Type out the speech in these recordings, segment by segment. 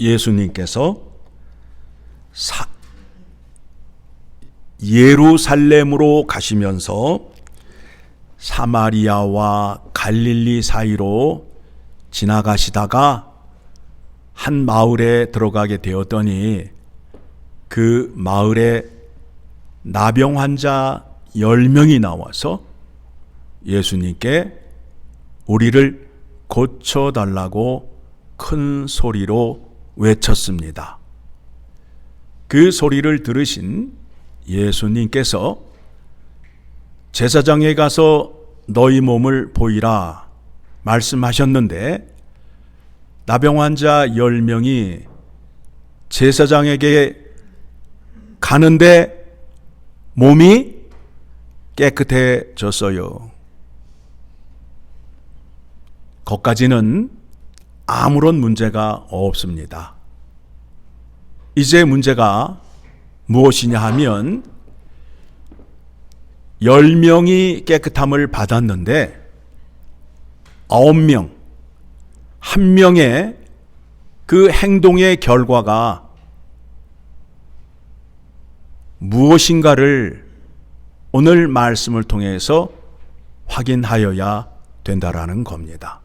예수님께서 사, 예루살렘으로 가시면서 사마리아와 갈릴리 사이로 지나가시다가 한 마을에 들어가게 되었더니 그 마을에 나병 환자 10명이 나와서 예수님께 우리를 고쳐달라고 큰 소리로 외쳤습니다. 그 소리를 들으신 예수님께서 제사장에 가서 너희 몸을 보이라 말씀하셨는데 나병 환자 10명이 제사장에게 가는데 몸이 깨끗해졌어요. 거까지는 아무런 문제가 없습니다. 이제 문제가 무엇이냐 하면 10명이 깨끗함을 받았는데 9명, 한 명의 그 행동의 결과가 무엇인가를 오늘 말씀을 통해서 확인하여야 된다라는 겁니다.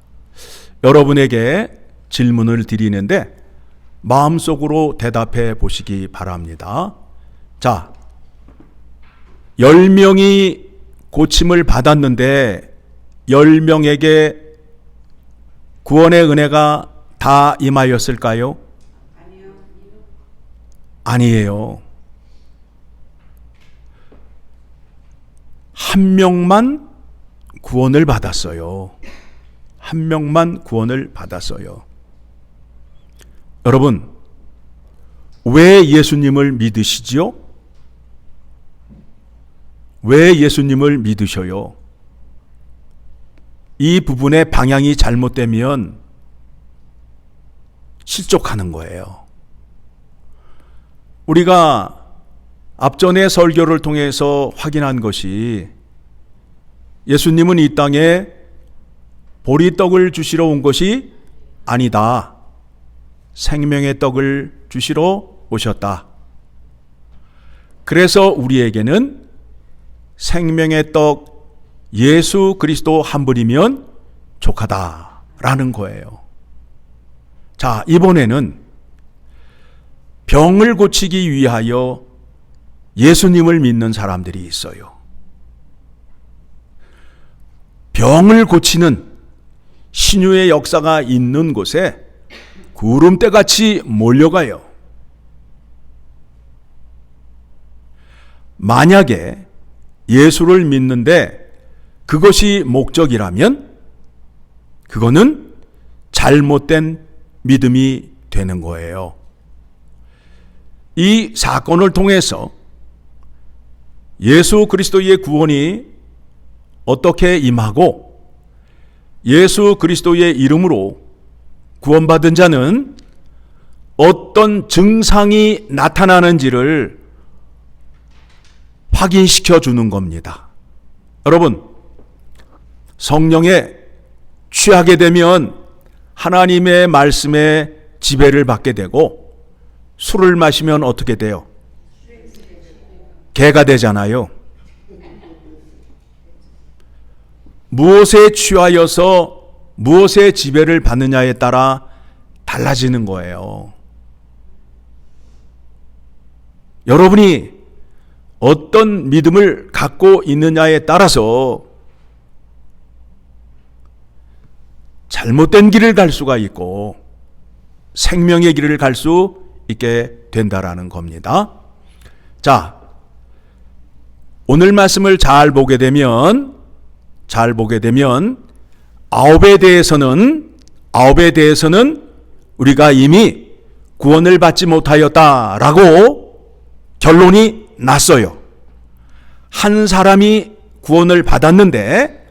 여러분에게 질문을 드리는데 마음속으로 대답해 보시기 바랍니다. 자, 10명이 고침을 받았는데 10명에게 구원의 은혜가 다 임하였을까요? 아니에요. 한 명만 구원을 받았어요. 한 명만 구원을 받았어요. 여러분, 왜 예수님을 믿으시지요? 왜 예수님을 믿으셔요? 이 부분의 방향이 잘못되면 실족하는 거예요. 우리가 앞전의 설교를 통해서 확인한 것이 예수님은 이 땅에 보리떡을 주시러 온 것이 아니다. 생명의 떡을 주시러 오셨다. 그래서 우리에게는 생명의 떡 예수 그리스도 한 분이면 족하다라는 거예요. 자, 이번에는 병을 고치기 위하여 예수님을 믿는 사람들이 있어요. 병을 고치는 신유의 역사가 있는 곳에 구름대 같이 몰려가요. 만약에 예수를 믿는데 그것이 목적이라면 그거는 잘못된 믿음이 되는 거예요. 이 사건을 통해서 예수 그리스도의 구원이 어떻게 임하고 예수 그리스도의 이름으로 구원받은 자는 어떤 증상이 나타나는지를 확인시켜 주는 겁니다. 여러분, 성령에 취하게 되면 하나님의 말씀에 지배를 받게 되고 술을 마시면 어떻게 돼요? 개가 되잖아요. 무엇에 취하여서 무엇의 지배를 받느냐에 따라 달라지는 거예요. 여러분이 어떤 믿음을 갖고 있느냐에 따라서 잘못된 길을 갈 수가 있고 생명의 길을 갈 수 있게 된다라는 겁니다. 자, 오늘 말씀을 잘 보게 되면 잘 보게 되면 아홉에 대해서는 아홉에 대해서는 우리가 이미 구원을 받지 못하였다라고 결론이 났어요. 한 사람이 구원을 받았는데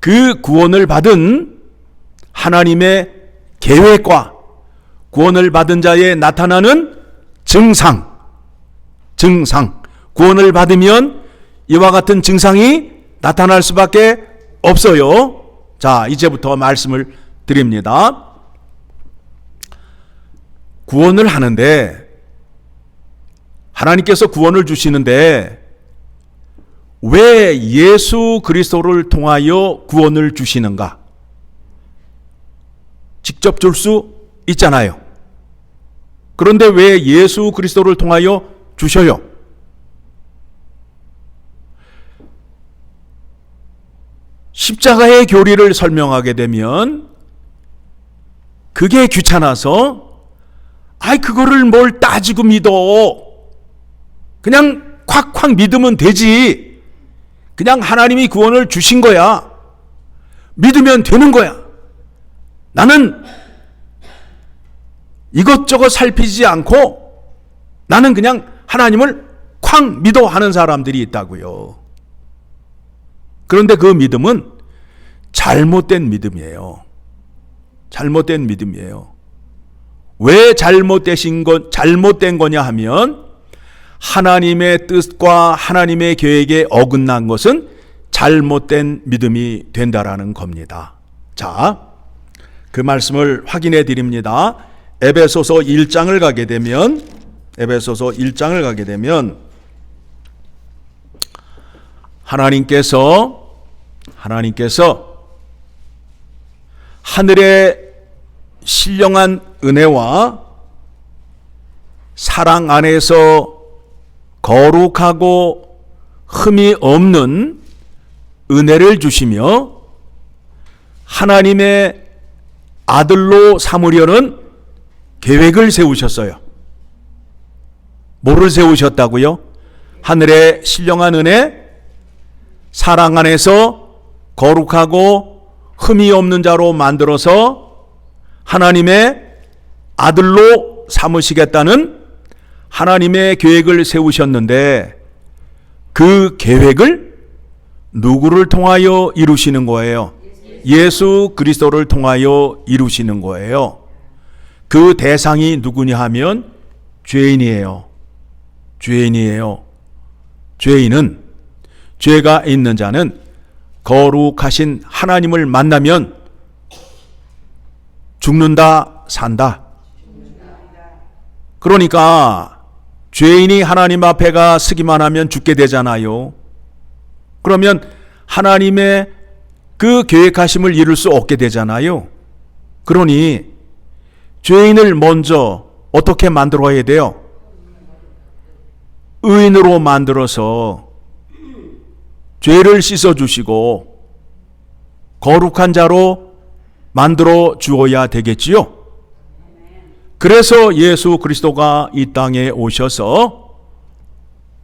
그 구원을 받은 하나님의 계획과 구원을 받은 자에 나타나는 증상, 증상, 구원을 받으면 이와 같은 증상이 나타날 수밖에 없어요. 자, 이제부터 말씀을 드립니다. 구원을 하는데 하나님께서 구원을 주시는데 왜 예수 그리스도를 통하여 구원을 주시는가? 직접 줄 수 있잖아요. 그런데 왜 예수 그리스도를 통하여 주셔요? 십자가의 교리를 설명하게 되면 그게 귀찮아서 아이 그거를 뭘 따지고 믿어. 그냥 콱콱 믿으면 되지. 그냥 하나님이 구원을 주신 거야. 믿으면 되는 거야. 나는 이것저것 살피지 않고 나는 그냥 하나님을 쾅 믿어 하는 사람들이 있다고요. 그런데 그 믿음은 잘못된 믿음이에요. 잘못된 믿음이에요. 왜 잘못되신 것, 잘못된 거냐 하면 하나님의 뜻과 하나님의 계획에 어긋난 것은 잘못된 믿음이 된다라는 겁니다. 자, 그 말씀을 확인해 드립니다. 에베소서 1장을 가게 되면 에베소서 1장을 가게 되면 하나님께서 하나님께서 하늘의 신령한 은혜와 사랑 안에서 거룩하고 흠이 없는 은혜를 주시며 하나님의 아들로 삼으려는 계획을 세우셨어요. 뭐를 세우셨다고요? 하늘의 신령한 은혜, 사랑 안에서 거룩하고 흠이 없는 자로 만들어서 하나님의 아들로 삼으시겠다는 하나님의 계획을 세우셨는데 그 계획을 누구를 통하여 이루시는 거예요? 예수 그리스도를 통하여 이루시는 거예요. 그 대상이 누구냐 하면 죄인이에요. 죄인이에요. 죄인은 죄가 있는 자는 거룩하신 하나님을 만나면 죽는다, 산다. 그러니까 죄인이 하나님 앞에 가 서기만 하면 죽게 되잖아요. 그러면 하나님의 그 계획하심을 이룰 수 없게 되잖아요. 그러니 죄인을 먼저 어떻게 만들어야 돼요? 의인으로 만들어서 죄를 씻어 주시고 거룩한 자로 만들어 주어야 되겠지요. 그래서 예수 그리스도가 이 땅에 오셔서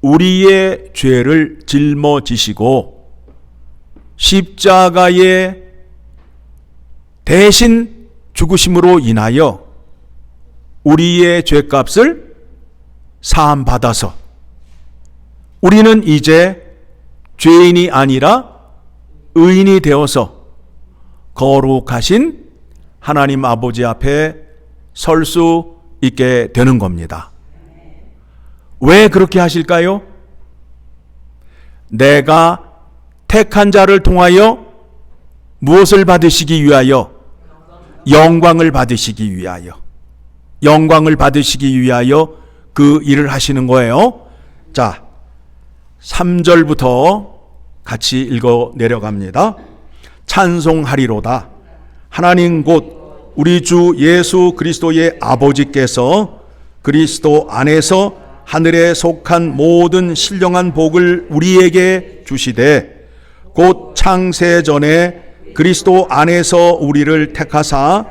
우리의 죄를 짊어지시고 십자가에 대신 죽으심으로 인하여 우리의 죄값을 사함 받아서 우리는 이제 죄인이 아니라 의인이 되어서 거룩하신 하나님 아버지 앞에 설 수 있게 되는 겁니다. 왜 그렇게 하실까요? 내가 택한 자를 통하여 무엇을 받으시기 위하여? 영광을 받으시기 위하여. 영광을 받으시기 위하여 그 일을 하시는 거예요. 자, 3절부터 같이 읽어 내려갑니다. 찬송하리로다. 하나님 곧 우리 주 예수 그리스도의 아버지께서 그리스도 안에서 하늘에 속한 모든 신령한 복을 우리에게 주시되 곧 창세 전에 그리스도 안에서 우리를 택하사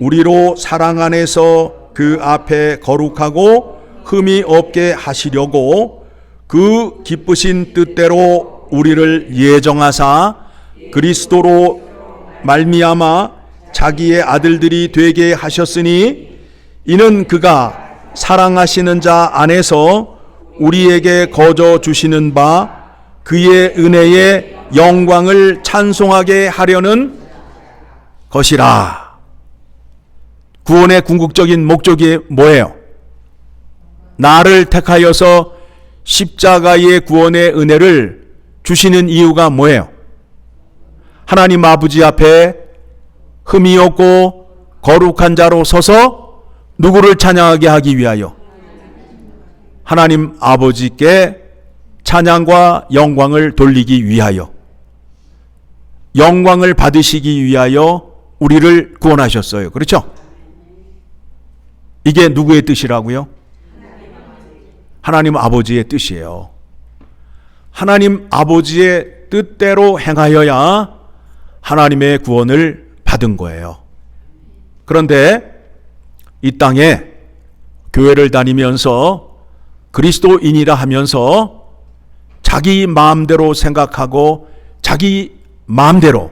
우리로 사랑 안에서 그 앞에 거룩하고 흠이 없게 하시려고 그 기쁘신 뜻대로 우리를 예정하사 그리스도로 말미암아 자기의 아들들이 되게 하셨으니 이는 그가 사랑하시는 자 안에서 우리에게 거저 주시는 바 그의 은혜의 영광을 찬송하게 하려는 것이라. 구원의 궁극적인 목적이 뭐예요? 나를 택하여서 십자가의 구원의 은혜를 주시는 이유가 뭐예요? 하나님 아버지 앞에 흠이 없고 거룩한 자로 서서 누구를 찬양하게 하기 위하여 하나님 아버지께 찬양과 영광을 돌리기 위하여 영광을 받으시기 위하여 우리를 구원하셨어요. 그렇죠? 이게 누구의 뜻이라고요? 하나님 아버지의 뜻이에요. 하나님 아버지의 뜻대로 행하여야 하나님의 구원을 받은 거예요. 그런데 이 땅에 교회를 다니면서 그리스도인이라 하면서 자기 마음대로 생각하고 자기 마음대로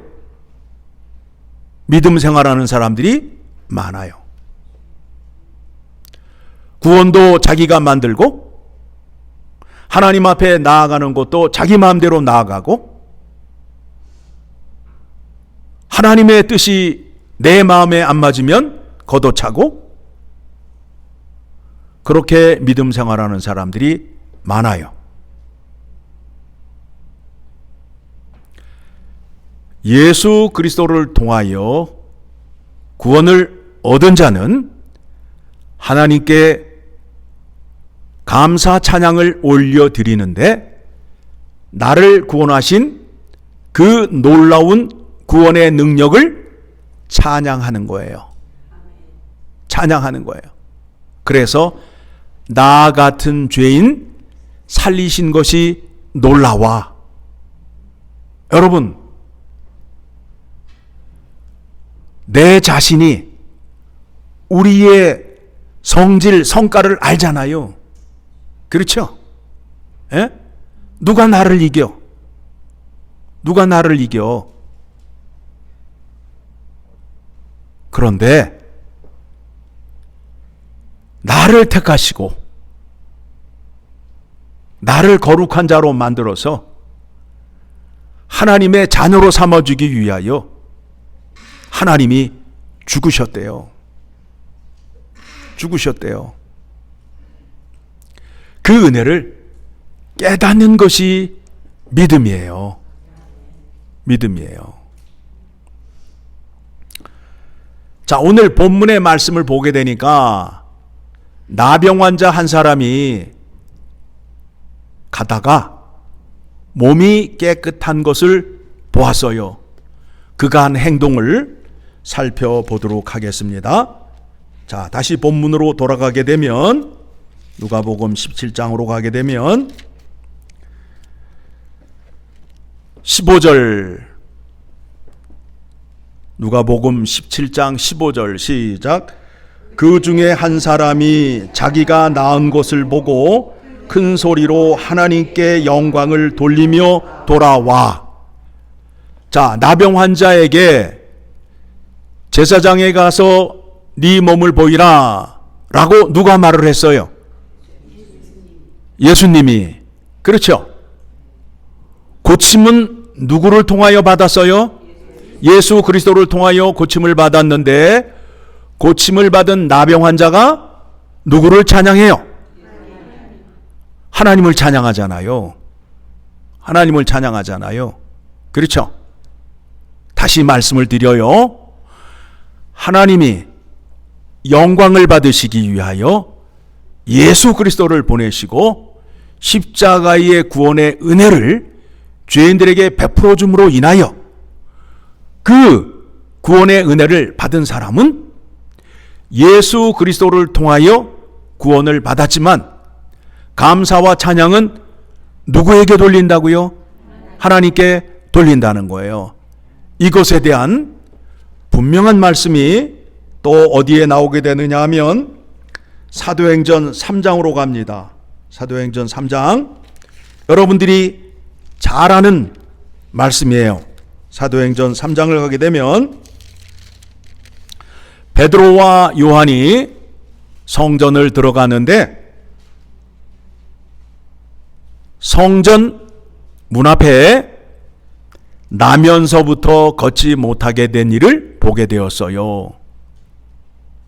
믿음 생활하는 사람들이 많아요. 구원도 자기가 만들고 하나님 앞에 나아가는 것도 자기 마음대로 나아가고 하나님의 뜻이 내 마음에 안 맞으면 걷어차고 그렇게 믿음 생활하는 사람들이 많아요. 예수 그리스도를 통하여 구원을 얻은 자는 하나님께 감사 찬양을 올려 드리는데 나를 구원하신 그 놀라운 구원의 능력을 찬양하는 거예요. 찬양하는 거예요. 그래서 나 같은 죄인 살리신 것이 놀라와. 여러분, 내 자신이 우리의 성질, 성과를 알잖아요. 그렇죠? 예? 누가 나를 이겨? 누가 나를 이겨? 그런데 나를 택하시고 나를 거룩한 자로 만들어서 하나님의 자녀로 삼아 주기 위하여 하나님이 죽으셨대요. 죽으셨대요. 그 은혜를 깨닫는 것이 믿음이에요. 믿음이에요. 자, 오늘 본문의 말씀을 보게 되니까 나병 환자 한 사람이 가다가 몸이 깨끗한 것을 보았어요. 한 행동을 살펴보도록 하겠습니다. 자, 다시 본문으로 돌아가게 되면 누가복음 17장으로 가게 되면 15절. 누가복음 17장 15절 시작. 그 중에 한 사람이 자기가 낳은 것을 보고 큰 소리로 하나님께 영광을 돌리며 돌아와. 자 나병 환자에게 제사장에 가서 네 몸을 보이라 라고 누가 말을 했어요? 예수님이 그렇죠 고침은 누구를 통하여 받았어요? 예수 그리스도를 통하여 고침을 받았는데 고침을 받은 나병 환자가 누구를 찬양해요? 하나님을 찬양하잖아요. 하나님을 찬양하잖아요. 그렇죠? 다시 말씀을 드려요. 하나님이 영광을 받으시기 위하여 예수 그리스도를 보내시고 십자가의 구원의 은혜를 죄인들에게 베풀어 줌으로 인하여 그 구원의 은혜를 받은 사람은 예수 그리스도를 통하여 구원을 받았지만 감사와 찬양은 누구에게 돌린다고요? 하나님께 돌린다는 거예요. 이것에 대한 분명한 말씀이 또 어디에 나오게 되느냐 하면 사도행전 3장으로 갑니다. 사도행전 3장. 여러분들이 잘 아는 말씀이에요. 사도행전 3장을 가게 되면 베드로와 요한이 성전을 들어가는데 성전 문 앞에 나면서부터 걷지 못하게 된 일을 보게 되었어요.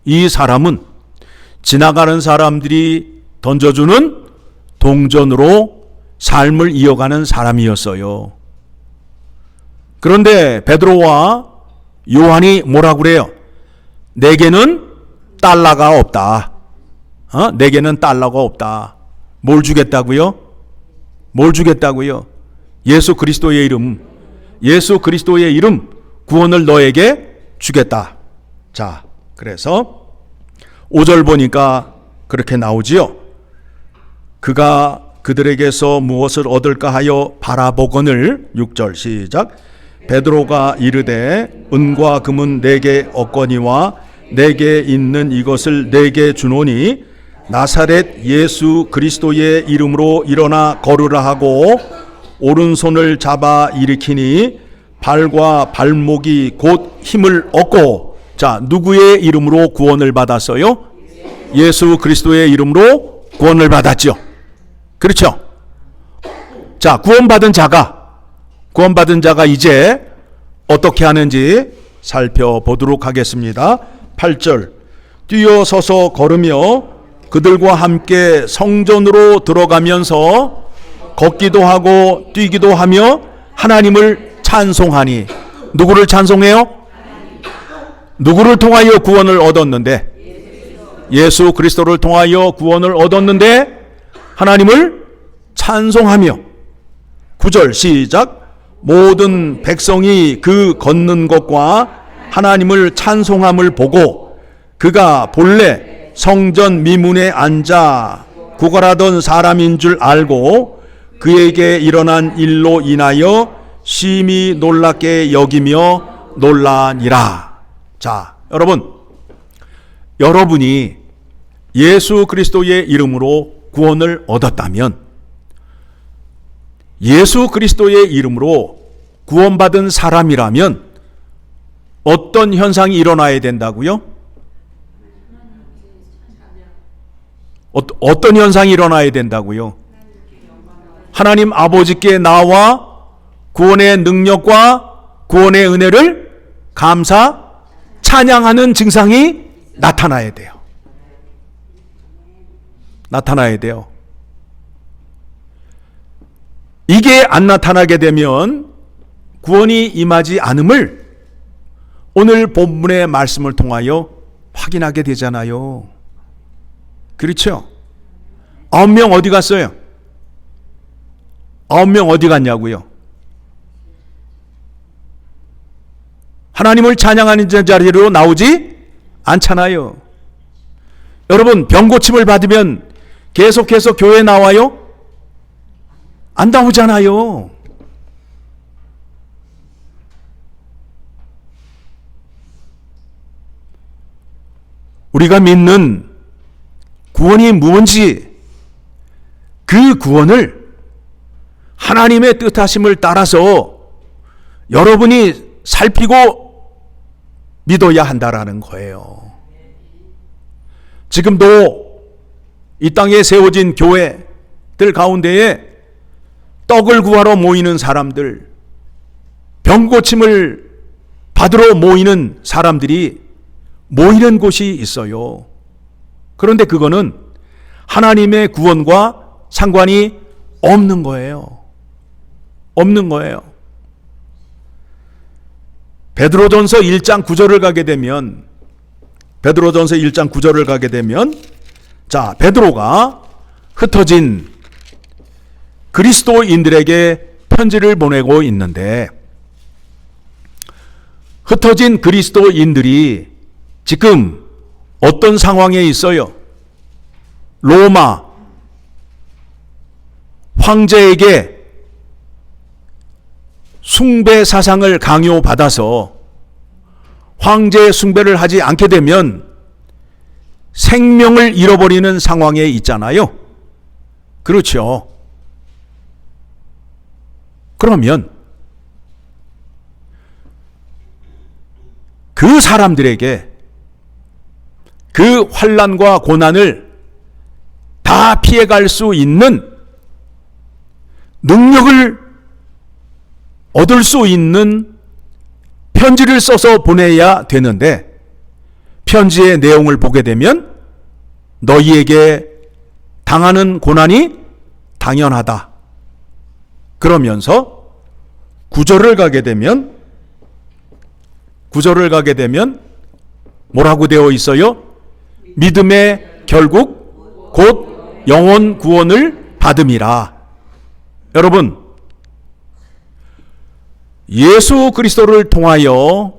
이 사람은 지나가는 사람들이 던져주는 동전으로 삶을 이어가는 사람이었어요. 그런데 베드로와 요한이 뭐라고 그래요? 내게는 달러가 없다. 어? 내게는 달러가 없다. 뭘 주겠다고요? 뭘 주겠다고요? 예수 그리스도의 이름, 예수 그리스도의 이름 구원을 너에게 주겠다. 자, 그래서 5절 보니까 그렇게 나오지요. 그가 그들에게서 무엇을 얻을까 하여 바라보거늘 6절 시작 베드로가 이르되 은과 금은 내게 얻거니와 내게 있는 이것을 내게 주노니 나사렛 예수 그리스도의 이름으로 일어나 걸으라 하고 오른손을 잡아 일으키니 발과 발목이 곧 힘을 얻고 자 누구의 이름으로 구원을 받았어요? 예수 그리스도의 이름으로 구원을 받았죠. 그렇죠? 자, 구원받은 자가, 구원받은 자가 이제 어떻게 하는지 살펴보도록 하겠습니다. 8절. 뛰어서서 걸으며 그들과 함께 성전으로 들어가면서 걷기도 하고 뛰기도 하며 하나님을 찬송하니 누구를 찬송해요? 누구를 통하여 구원을 얻었는데 예수 그리스도를 통하여 구원을 얻었는데 하나님을 찬송하며 9절 시작 모든 백성이 그 걷는 것과 하나님을 찬송함을 보고 그가 본래 성전 미문에 앉아 구걸하던 사람인 줄 알고 그에게 일어난 일로 인하여 심히 놀랍게 여기며 놀라니라. 자, 여러분. 여러분이 예수 그리스도의 이름으로 구원을 얻었다면 예수 그리스도의 이름으로 구원받은 사람이라면 어떤 현상이 일어나야 된다고요? 어, 어떤 현상이 일어나야 된다고요? 하나님 아버지께 나와 구원의 능력과 구원의 은혜를 감사, 찬양하는 증상이 나타나야 돼요. 나타나야 돼요. 이게 안 나타나게 되면 구원이 임하지 않음을 오늘 본문의 말씀을 통하여 확인하게 되잖아요. 그렇죠? 아홉 명 어디 갔어요? 아홉 명 어디 갔냐고요? 하나님을 찬양하는 자리로 나오지 않잖아요. 여러분 병 고침을 받으면 계속해서 교회 나와요? 안 나오잖아요. 우리가 믿는 구원이 무엇인지 그 구원을 하나님의 뜻하심을 따라서 여러분이 살피고 믿어야 한다라는 거예요. 지금도 이 땅에 세워진 교회들 가운데에 떡을 구하러 모이는 사람들, 병고침을 받으러 모이는 사람들이 모이는 곳이 있어요. 그런데 그거는 하나님의 구원과 상관이 없는 거예요. 없는 거예요. 베드로전서 1장 9절을 가게 되면 베드로전서 1장 9절을 가게 되면 자, 베드로가 흩어진 그리스도인들에게 편지를 보내고 있는데 흩어진 그리스도인들이 지금 어떤 상황에 있어요? 로마 황제에게 숭배 사상을 강요받아서 황제 숭배를 하지 않게 되면 생명을 잃어버리는 상황에 있잖아요. 그렇죠. 그러면 그 사람들에게 그 환란과 고난을 다 피해갈 수 있는 능력을 얻을 수 있는 편지를 써서 보내야 되는데 편지의 내용을 보게 되면 너희에게 당하는 고난이 당연하다. 그러면서 구절을 가게 되면 구절을 가게 되면 뭐라고 되어 있어요? 믿음의 결국 곧 영혼 구원을 받음이라. 여러분, 예수 그리스도를 통하여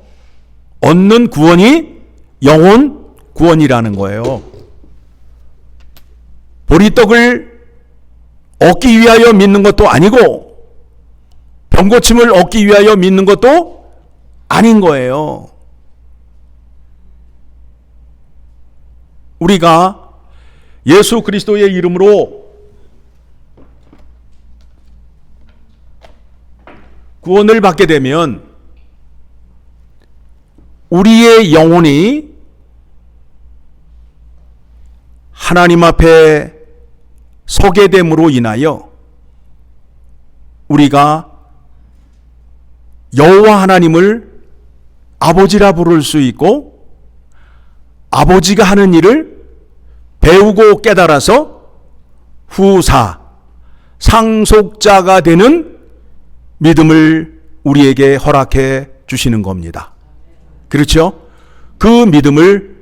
얻는 구원이 영혼 구원이라는 거예요. 보리떡을 얻기 위하여 믿는 것도 아니고 병고침을 얻기 위하여 믿는 것도 아닌 거예요. 우리가 예수 그리스도의 이름으로 구원을 받게 되면 우리의 영혼이 하나님 앞에 서게 됨으로 인하여 우리가 여호와 하나님을 아버지라 부를 수 있고 아버지가 하는 일을 배우고 깨달아서 후사 상속자가 되는 믿음을 우리에게 허락해 주시는 겁니다. 그렇죠? 그 믿음을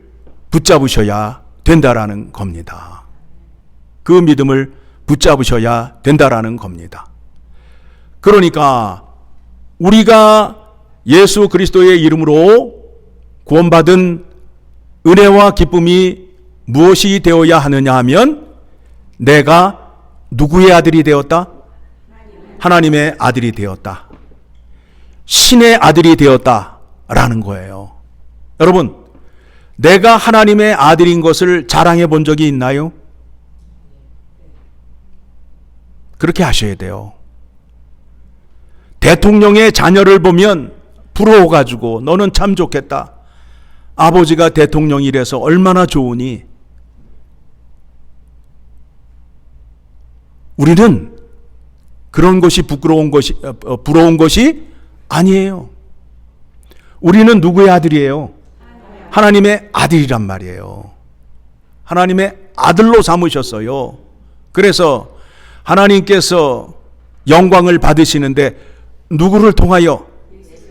붙잡으셔야 된다라는 겁니다. 그 믿음을 붙잡으셔야 된다라는 겁니다. 그러니까 우리가 예수 그리스도의 이름으로 구원받은 은혜와 기쁨이 무엇이 되어야 하느냐 하면 내가 누구의 아들이 되었다? 하나님의 아들이 되었다. 신의 아들이 되었다. 라는 거예요. 여러분, 내가 하나님의 아들인 것을 자랑해 본 적이 있나요? 그렇게 하셔야 돼요. 대통령의 자녀를 보면 부러워가지고 너는 참 좋겠다. 아버지가 대통령이라서 얼마나 좋으니? 우리는 그런 것이 부끄러운 것이, 어, 어, 부러운 것이 아니에요. 우리는 누구의 아들이에요? 하나님의 아들이란 말이에요. 하나님의 아들로 삼으셨어요. 그래서 하나님께서 영광을 받으시는데 누구를 통하여?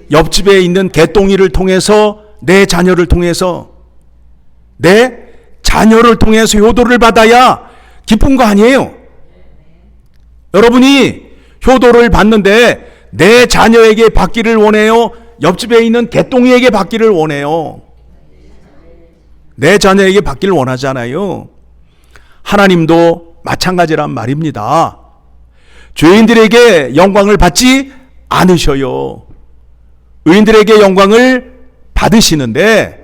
옆집에 있는 개똥이를 통해서 내 자녀를 통해서 내 자녀를 통해서 효도를 받아야 기쁜 거 아니에요. 여러분이 효도를 받는데 내 자녀에게 받기를 원해요. 옆집에 있는 개똥이에게 받기를 원해요. 내 자녀에게 받기를 원하잖아요. 하나님도 마찬가지란 말입니다. 죄인들에게 영광을 받지 않으셔요. 의인들에게 영광을 받으시는데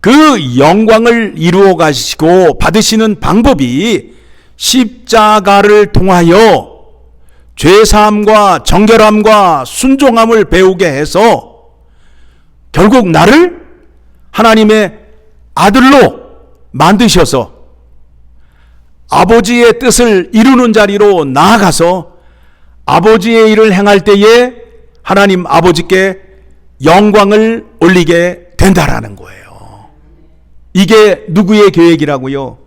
그 영광을 이루어 가시고 받으시는 방법이 십자가를 통하여 죄사함과 정결함과 순종함을 배우게 해서 결국 나를 하나님의 아들로 만드셔서 아버지의 뜻을 이루는 자리로 나아가서 아버지의 일을 행할 때에 하나님 아버지께 영광을 올리게 된다라는 거예요. 이게 누구의 계획이라고요?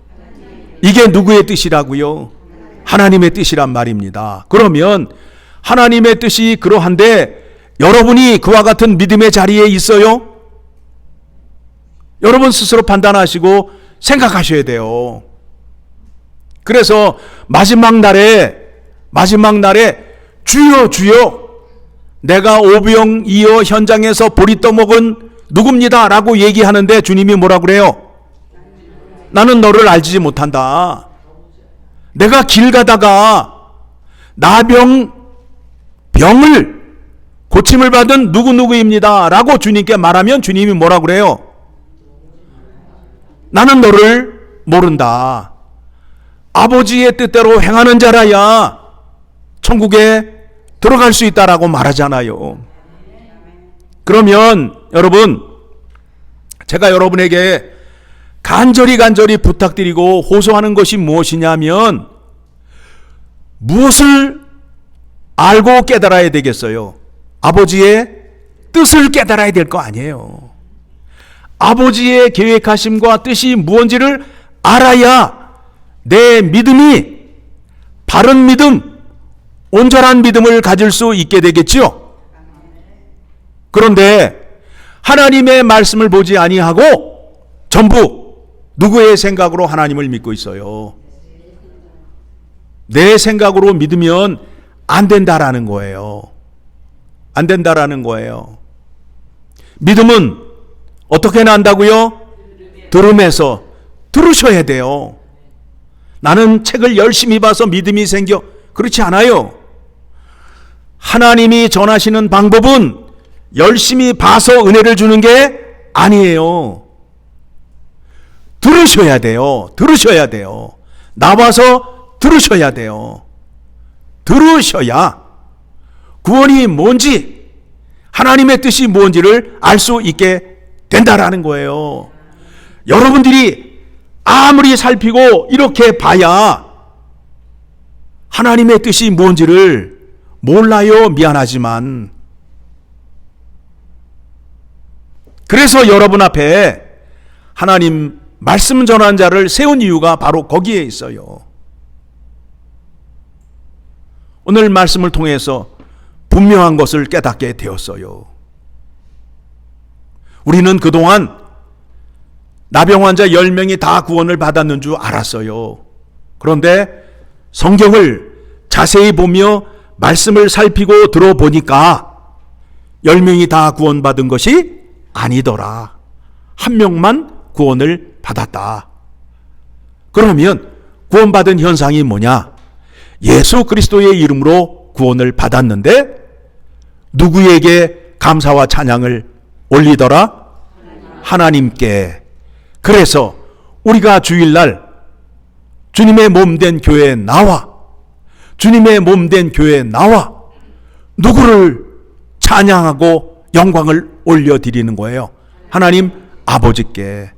이게 누구의 뜻이라고요? 하나님의 뜻이란 말입니다. 그러면 하나님의 뜻이 그러한데 여러분이 그와 같은 믿음의 자리에 있어요? 여러분 스스로 판단하시고 생각하셔야 돼요. 그래서 마지막 날에 마지막 날에 주여 주여 내가 오병 이어 현장에서 보리 떠먹은 누굽니다라고 얘기하는데 주님이 뭐라 그래요? 나는 너를 알지 못한다. 내가 길 가다가 나병 병을 고침을 받은 누구누구입니다. 라고 주님께 말하면 주님이 뭐라 그래요? 나는 너를 모른다. 아버지의 뜻대로 행하는 자라야 천국에 들어갈 수 있다라고 말하잖아요. 그러면 여러분, 제가 여러분에게 간절히 간절히 부탁드리고 호소하는 것이 무엇이냐면 무엇을 알고 깨달아야 되겠어요? 아버지의 뜻을 깨달아야 될 거 아니에요. 아버지의 계획하심과 뜻이 무엇인지를 알아야 내 믿음이 바른 믿음, 온전한 믿음을 가질 수 있게 되겠지요. 그런데 하나님의 말씀을 보지 아니하고 전부 누구의 생각으로 하나님을 믿고 있어요? 내 생각으로 믿으면 안 된다라는 거예요. 안 된다라는 거예요. 믿음은 어떻게 난다고요? 들음에서 들으셔야 돼요. 나는 책을 열심히 봐서 믿음이 생겨. 그렇지 않아요. 하나님이 전하시는 방법은 열심히 봐서 은혜를 주는 게 아니에요. 들으셔야 돼요. 들으셔야 돼요. 나와서 들으셔야 돼요. 들으셔야 구원이 뭔지 하나님의 뜻이 뭔지를 알 수 있게 된다라는 거예요. 여러분들이 아무리 살피고 이렇게 봐야 하나님의 뜻이 뭔지를 몰라요. 미안하지만. 그래서 여러분 앞에 하나님 말씀 전한 자를 세운 이유가 바로 거기에 있어요. 오늘 말씀을 통해서 분명한 것을 깨닫게 되었어요. 우리는 그동안 나병 환자 10명이 다 구원을 받았는 줄 알았어요. 그런데 성경을 자세히 보며 말씀을 살피고 들어보니까 10명이 다 구원받은 것이 아니더라. 한 명만 구원을 받았다. 그러면 구원받은 현상이 뭐냐? 예수 그리스도의 이름으로 구원을 받았는데 누구에게 감사와 찬양을 올리더라? 하나님께. 그래서 우리가 주일날 주님의 몸 된 교회에 나와 주님의 몸 된 교회에 나와 누구를 찬양하고 영광을 올려드리는 거예요. 하나님 아버지께.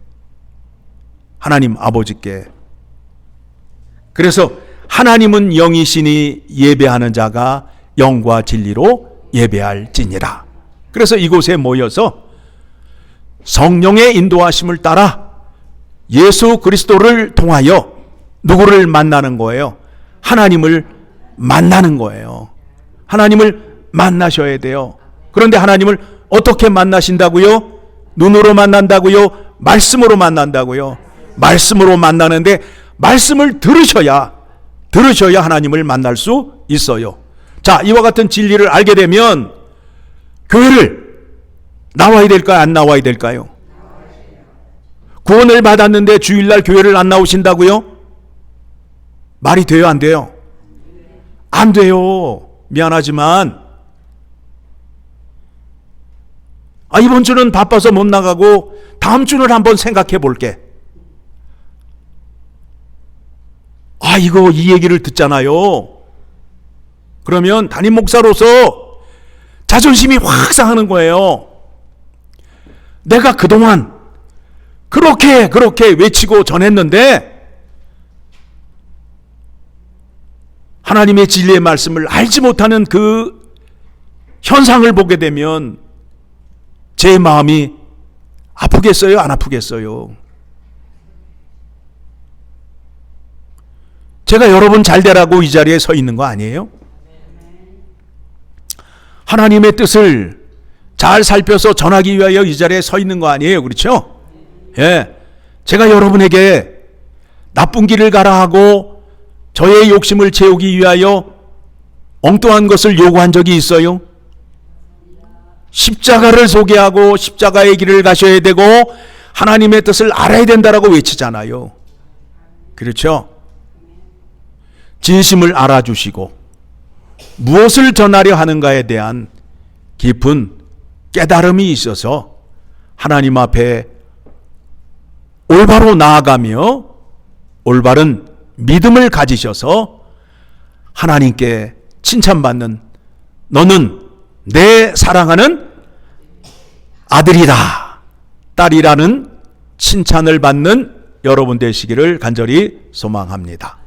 하나님 아버지께. 그래서 하나님은 영이시니 예배하는 자가 영과 진리로 예배할지니라. 그래서 이곳에 모여서 성령의 인도하심을 따라 예수 그리스도를 통하여 누구를 만나는 거예요? 하나님을 만나는 거예요. 하나님을 만나셔야 돼요. 그런데 하나님을 어떻게 만나신다고요? 눈으로 만난다고요? 말씀으로 만난다고요? 말씀으로 만나는데 말씀을 들으셔야 들으셔야 하나님을 만날 수 있어요. 자, 이와 같은 진리를 알게 되면 교회를 나와야 될까요? 안 나와야 될까요? 구원을 받았는데 주일날 교회를 안 나오신다고요? 말이 돼요, 안 돼요? 안 돼요. 미안하지만 아, 이번 주는 바빠서 못 나가고 다음 주를 한번 생각해 볼게. 아, 이거 이 얘기를 듣잖아요. 그러면 담임 목사로서 자존심이 확 상하는 거예요. 내가 그동안 그렇게 그렇게 외치고 전했는데 하나님의 진리의 말씀을 알지 못하는 그 현상을 보게 되면 제 마음이 아프겠어요? 안 아프겠어요? 제가 여러분 잘 되라고 이 자리에 서 있는 거 아니에요? 하나님의 뜻을 잘 살펴서 전하기 위하여 이 자리에 서 있는 거 아니에요? 그렇죠? 예. 제가 여러분에게 나쁜 길을 가라 하고 저의 욕심을 채우기 위하여 엉뚱한 것을 요구한 적이 있어요? 십자가를 소개하고 십자가의 길을 가셔야 되고 하나님의 뜻을 알아야 된다라고 외치잖아요. 그렇죠? 진심을 알아주시고 무엇을 전하려 하는가에 대한 깊은 깨달음이 있어서 하나님 앞에 올바로 나아가며 올바른 믿음을 가지셔서 하나님께 칭찬받는 너는 내 사랑하는 아들이다, 딸이라는 칭찬을 받는 여러분 되시기를 간절히 소망합니다.